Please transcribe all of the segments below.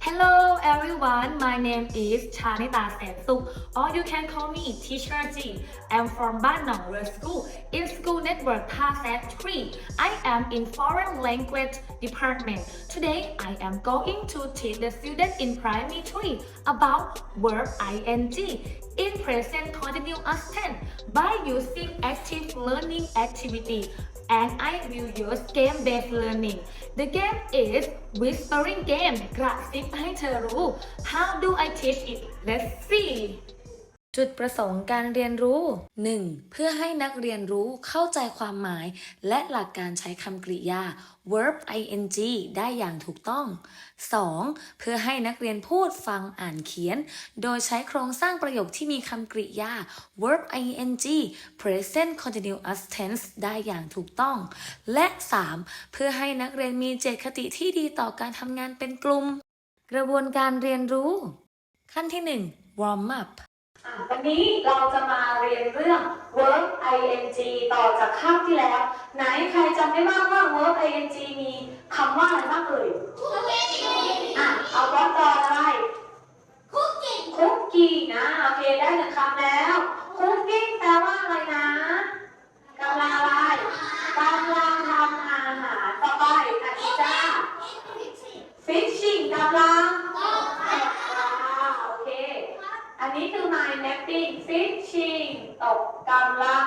Hello everyone, my name is Chanita Sensuk or you can call me Teacher G. I'm from Ban Nong School in School Network Pasat 3. I am in Foreign Language Department. Today I am going to teach the students in Primary 3 about verb ing in present continuous tense by using active learning activity and I will use game-based learning. The game is whispering game กระซิบให้เธอรู้ How do I teach it? Let's see. จุดประสงค์การเรียนรู้ 1. เพื่อให้นักเรียนรู้เข้าใจความหมาย และหลักการใช้คำกริยา verb ing ได้อย่างถูกต้อง 2. เพื่อให้นักเรียนพูดฟังอ่านเขียน โดยใช้โครงสร้างประโยคที่มีคำกริยา verb ing present continuous tense ได้อย่างถูกต้อง และ 3. เพื่อให้นักเรียนมีเจตคติที่ดีต่อการทำงานเป็นกลุ่ม กระบวนการเรียนรู้ ขั้นที่ 1 warm up วันนี้เราจะมาเรียนเรื่อง verb ing ต่อจากคาบที่แล้ว ไหนใครจำได้บ้างว่า verb ing มีคำว่าอะไรบ้างเอ่ยอะ เอาบอสก่อนอะไร คุกกี้นะ โอเค ได้หนึ่งคำแล้ว คุกกิ้งแปลว่าอะไรนะกำลังอะไรกำลังทำอาหาร ต่อไปอาทิจ้า fishing กำลังตกปลาโอเค อันนี้คือ my napping fishing ต กกำลัง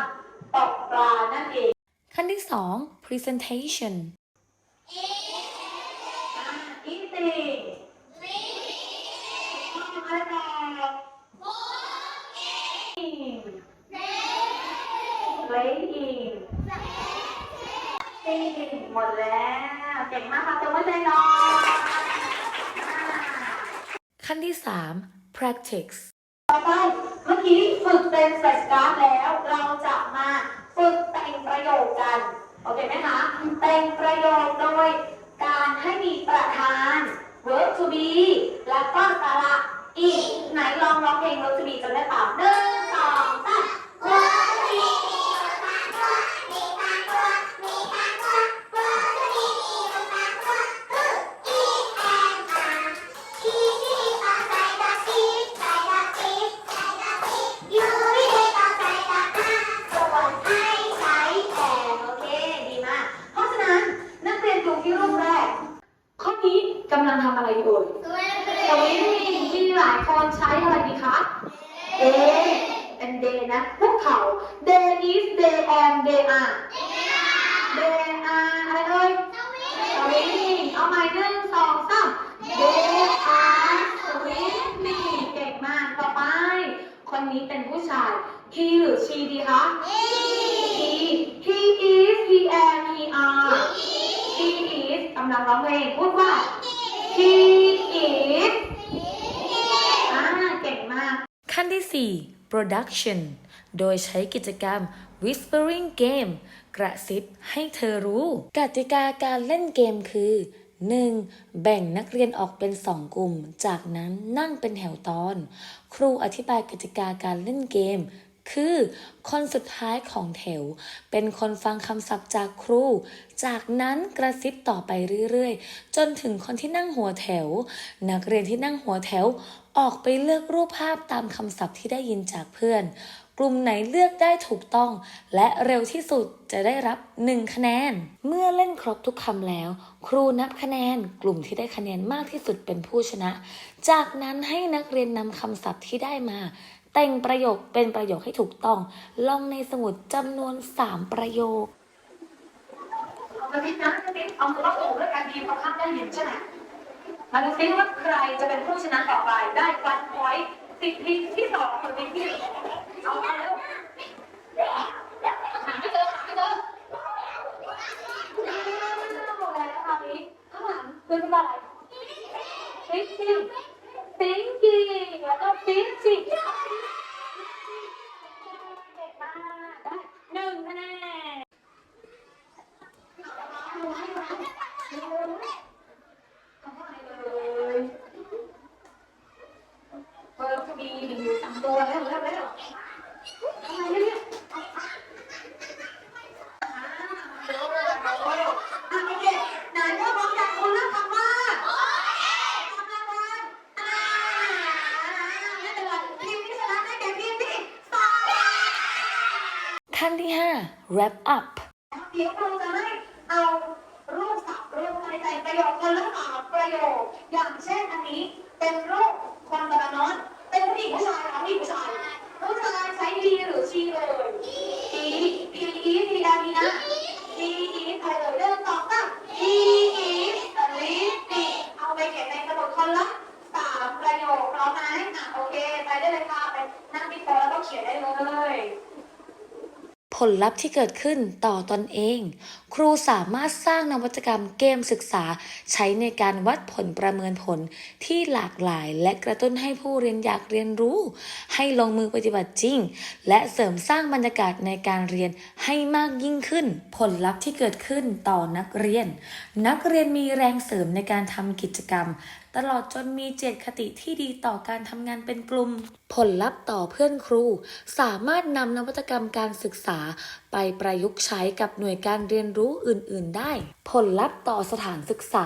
ตกปลานั่นเอง ขั้นที่สอง presentation อ่า eating อะไรต่อ playing singing หมดแล้วเก่งมากค่ะตัวไม่ใจน้อยขั้นที่ 3 practice ต่อไปเมื่อกี้ ฝึกเป็นแฟลชการ์ดแล้วเราจะมาฝึกแต่งประโยคกัน โอเคไหมคะ แต่งประโยคโดยการให้มีประธาน verb to be แล้วก็สระอีกไหนลองร้องเพลง verb to be จนได้เปล่าหนึ่ง กำลังทำอะไรอยู่เอ่ยสวิมมิ่งที่หลายคนใช้อะไรดีคะเดย์เป็นเดย์นะพวกเขา they is they am they are they are อะไรเอ่ย swimming เอาใหม่หนึ่งสองสาม they are swimming เก่งมากต่อไป คนนี้เป็นผู้ชาย he หรือ she ดีคะ he he is he am he are he is กำลังร้องเพลงพูดว่า he is อ่าเก่งมาก ขั้นที่ 4 production โดยใช้กิจกรรม whispering game กระซิบให้เธอรู้ กติกาการเล่นเกมคือ 1. แบ่งนักเรียนออกเป็น 2 กลุ่ม จากนั้นนั่งเป็นแถวตอน ครูอธิบายกติกาการเล่นเกม คือ คนสุดท้ายของแถว เป็นคนฟังคำศัพท์จากครู จากนั้นกระซิบต่อไปเรื่อยๆ จนถึงคนที่นั่งหัวแถว นักเรียนที่นั่งหัวแถว ออกไปเลือกรูปภาพตามคำศัพท์ที่ได้ยินจากเพื่อน กลุ่มไหนเลือกได้ถูกต้อง และเร็วที่สุดจะได้รับ 1 คะแนน เมื่อเล่นครบทุกคำแล้ว ครูนับคะแนน กลุ่มที่ได้คะแนนมากที่สุดเป็นผู้ชนะ จากนั้นให้นักเรียนนำคำศัพท์ที่ได้มา แต่งประโยคเป็นประโยคให้ถูกต้อง ลองในสมุดจำนวน 3 ประโยคเอามาพิจารณาเอาตัวถูกด้วยการทีมประคับได้เห็นใช่ไหมมาดูซิว่าใครจะเป็นผู้ชนะต่อไปได้ฟันพอยต์ติดทีที่สองหรือทีที่เอาเอาเร็วหาไม่เจอหาไม่เจอแล้วคราวนี้ข้างหลังคือเป็นอะไร thinking thinking แล้วก็ fishing เก่งมากได้หนึ่งคะแนน ทำอะไรเลยเปิดก็มีอยู่ตามตัวแล้วแล้วแล้วทำไมเนี่ยอ่าเดี๋ยวเรา ทันดีฮะ wrap up เดี๋ยวครูจะให้เอารูปศัพท์รวมในแต่งประโยคคนละสามประโยค อย่างเช่นอันนี้เป็นรูปคนกระนอนเป็นผู้หญิงผู้ชายคะผู้หญิงผู้ชายผู้ชายใช้ดีหรือชีเลยดีพีอีพีดามีนะดีอีใครเลยเริ่มตอบตั้งดีอีลีปีเอาไปเขียนในกระบทคนละสามประโยคพร้อมไหมอะโอเค ไปได้เลยค่ะไปนั่งที่โต๊ะแล้วก็เขียนได้เลย ลลัพธ์ที่เกิดขึ้นต่อตนเอง ครูสามารถสร้างนวัตกรรมเกมศึกษา ใช้ในการวัดผลประเมินผลที่หลากหลาย และกระตุ้นให้ผู้เรียนอยากเรียนรู้ ให้ลงมือปฏิบัติจริง และเสริมสร้างบรรยากาศในการเรียนให้มากยิ่งขึ้น ผลลัพธ์ที่เกิดขึ้นต่อนักเรียน นักเรียนมีแรงเสริมในการทำกิจกรรม ตลอดจนมีเจตคติที่ดีต่อการทำงานเป็นกลุ่ม ผลลัพธ์ต่อเพื่อนครู สามารถนำนวัตกรรมการศึกษา ไปประยุกต์ใช้กับหน่วยการเรียนรู้อื่น ๆ ได้ ผลลัพธ์ต่อสถานศึกษา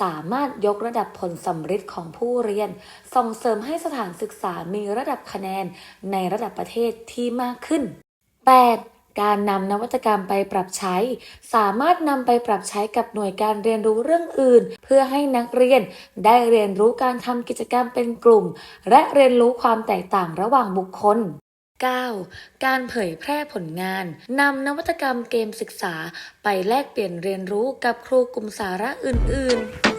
สามารถยกระดับผลสำฤทธิ์ของผู้เรียน ส่งเสริมให้สถานศึกษามีระดับคะแนนในระดับประเทศที่มากขึ้น 8. การนำนวัตกรรมไปปรับใช้ สามารถนำไปปรับใช้กับหน่วยการเรียนรู้เรื่องอื่น เพื่อให้นักเรียนได้เรียนรู้การทำกิจกรรมเป็นกลุ่ม และเรียนรู้ความแตกต่างระหว่างบุคคล 9. การเผยแพร่ผลงาน นำนวัตกรรมเกมศึกษา ไปแลกเปลี่ยนเรียนรู้กับครูกลุ่มสาระอื่น ๆ